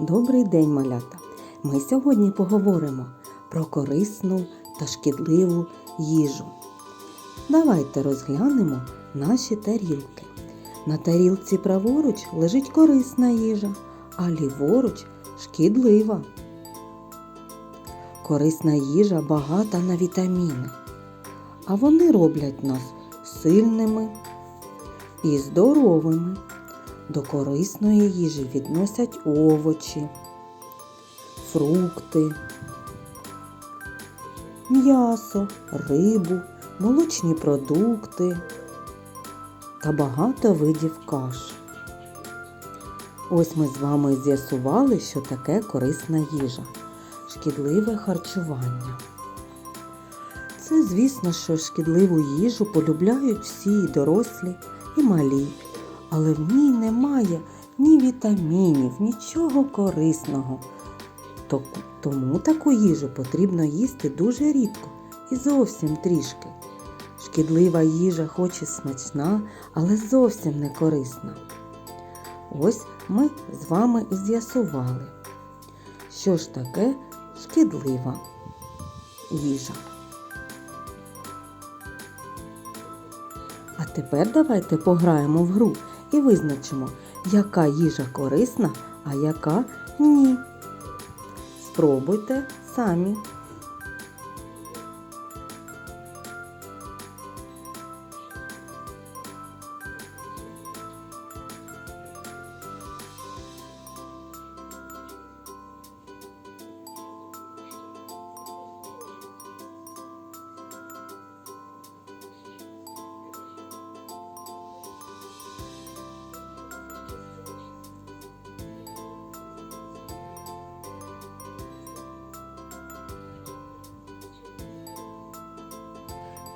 Добрий день, малята! Ми сьогодні поговоримо про корисну та шкідливу їжу. Давайте розглянемо наші тарілки. На тарілці праворуч лежить корисна їжа, а ліворуч шкідлива. Корисна їжа багата на вітаміни, а вони роблять нас сильними і здоровими. До корисної їжі відносять овочі, фрукти, м'ясо, рибу, молочні продукти та багато видів каш. Ось ми з вами з'ясували, що таке корисна їжа, шкідливе харчування. Це, звісно, що шкідливу їжу полюбляють всі і дорослі і малі але в ній немає ні вітамінів, нічого корисного. Тому таку їжу потрібно їсти дуже рідко і зовсім трішки. Шкідлива їжа хоч і смачна, але зовсім не корисна. Ось ми з вами і з'ясували, що ж таке шкідлива їжа. А тепер давайте пограємо в гру і визначимо, яка їжа корисна, а яка ні. Спробуйте самі.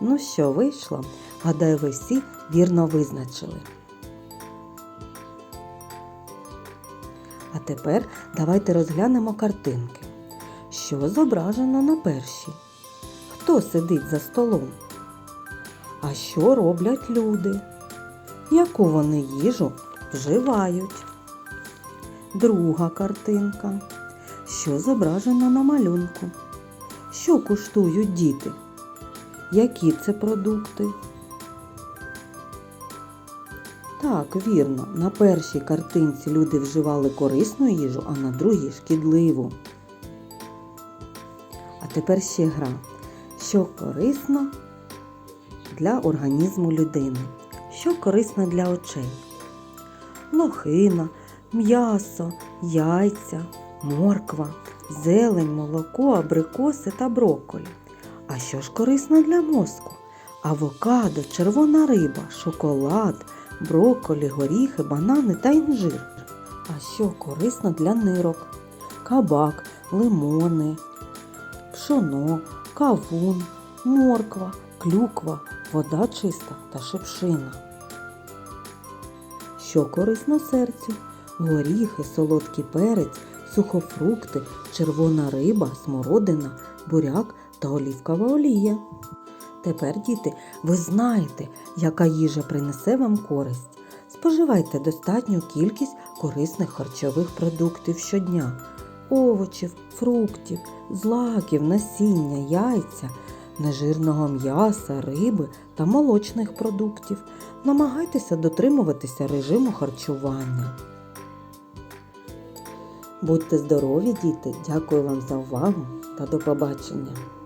Ну що вийшло? Гадаю, ви всі вірно визначили. А тепер давайте розглянемо картинки. Що зображено на першій? Хто сидить за столом? А що роблять люди? Яку вони їжу вживають? Друга картинка. Що зображено на малюнку? Що куштують діти? Які це продукти? Так, вірно, на першій картинці люди вживали корисну їжу, а на другій шкідливу. А тепер ще гра. Що корисно для організму людини? Що корисно для очей? Лохина, м'ясо, яйця, морква, зелень, молоко, абрикоси та брокколі. А що ж корисно для мозку? Авокадо, червона риба, шоколад, брокколі, горіхи, банани та інжир. А що корисно для нирок? Кабак, лимони, пшоно, кавун, морква, клюква, вода чиста та шипшина. Що корисно серцю? Горіхи, солодкий перець, сухофрукти, червона риба, смородина, буряк та олівкова олія. Тепер, діти, ви знаєте, яка їжа принесе вам користь. Споживайте достатню кількість корисних харчових продуктів щодня: овочів, фруктів, злаків, насіння, яйця, нежирного м'яса, риби та молочних продуктів. Намагайтеся дотримуватися режиму харчування. Будьте здорові, діти! Дякую вам за увагу та до побачення!